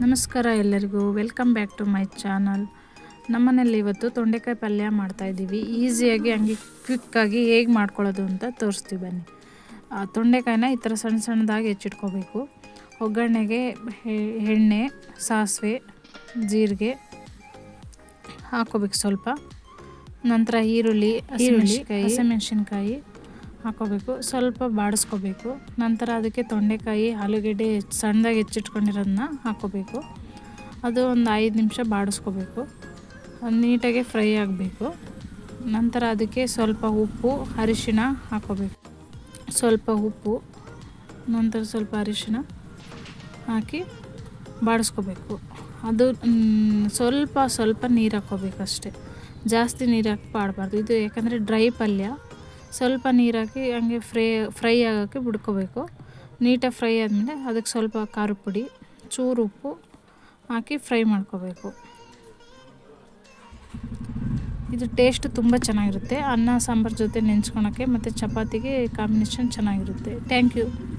ನಮಸ್ಕಾರ ಎಲ್ಲರಿಗೂ. Welcome back to my channel ನಮ್ಮನೇಲಿ ಇವತ್ತು ತೊಂಡೆಕಾಯಿ ಪಲ್ಯ ಮಾಡ್ತಾಯಿದ್ದೀವಿ ಈಸಿಯಾಗಿ ಹಂಗೆ ಕ್ವಿಕ್ಕಾಗಿ ಹೇಗೆ ಮಾಡ್ಕೊಳ್ಳೋದು ಅಂತ ತೋರಿಸ್ತೀವಿ ಬನ್ನಿ. ಆ, ತೊಂಡೆಕಾಯಿನ ಈ ಥರ ಸಣ್ಣ ಸಣ್ಣದಾಗಿ ಹೆಚ್ಚಿಟ್ಕೋಬೇಕು. ಒಗ್ಗರಣೆಗೆ ಎಣ್ಣೆ, ಸಾಸಿವೆ, ಜೀರಿಗೆ ಹಾಕೋಬೇಕು ಸ್ವಲ್ಪ. ನಂತರ ಈರುಳ್ಳಿ, ಹಸಿಮೆಣ್ಸಿನ್ಕಾಯಿ, ಹಸಿಮೆಣಸಿನ್ಕಾಯಿ ಹಾಕೋಬೇಕು. ಸ್ವಲ್ಪ ಬಾಡಿಸ್ಕೋಬೇಕು. ನಂತರ ಅದಕ್ಕೆ ತೊಂಡೆಕಾಯಿ, ಆಲೂಗೆಡ್ಡೆ ಸಣ್ಣದಾಗಿ ಹೆಚ್ಚಿಟ್ಕೊಂಡಿರೋದನ್ನ ಹಾಕೋಬೇಕು. ಅದು ಒಂದು ಐದು ನಿಮಿಷ ಬಾಡಿಸ್ಕೋಬೇಕು. ನೀಟಾಗಿ ಫ್ರೈ ಆಗಬೇಕು. ನಂತರ ಅದಕ್ಕೆ ಸ್ವಲ್ಪ ಉಪ್ಪು, ಅರಿಶಿಣ ಹಾಕೋಬೇಕು. ಸ್ವಲ್ಪ ಉಪ್ಪು, ನಂತರ ಸ್ವಲ್ಪ ಅರಿಶಿಣ ಹಾಕಿ ಬಾಡಿಸ್ಕೋಬೇಕು. ಅದು ಸ್ವಲ್ಪ ಸ್ವಲ್ಪ ನೀರು ಹಾಕ್ಕೋಬೇಕು ಅಷ್ಟೇ ಜಾಸ್ತಿ ನೀರು ಹಾಕಿ ಬಾಡಬಾರ್ದು ಇದು ಯಾಕಂದರೆ ಡ್ರೈ ಪಲ್ಯ. ಸ್ವಲ್ಪ ನೀರಾಕಿ ಹಂಗೆ ಫ್ರೈ ಫ್ರೈ ಆಗೋಕ್ಕೆ ಬಿಡ್ಕೋಬೇಕು. ನೀಟಾಗಿ ಫ್ರೈ ಆದಮೇಲೆ ಅದಕ್ಕೆ ಸ್ವಲ್ಪ ಖಾರದ ಪುಡಿ, ಚೂರು ಉಪ್ಪು ಹಾಕಿ ಫ್ರೈ ಮಾಡ್ಕೋಬೇಕು. ಇದು ಟೇಸ್ಟ್ ತುಂಬ ಚೆನ್ನಾಗಿರುತ್ತೆ. ಅನ್ನ, ಸಾಂಬಾರು ಜೊತೆ ನೆಂಚ್ಕೊಳಕ್ಕೆ ಮತ್ತು ಚಪಾತಿಗೆ ಕಾಂಬಿನೇಷನ್ ಚೆನ್ನಾಗಿರುತ್ತೆ. Thank you.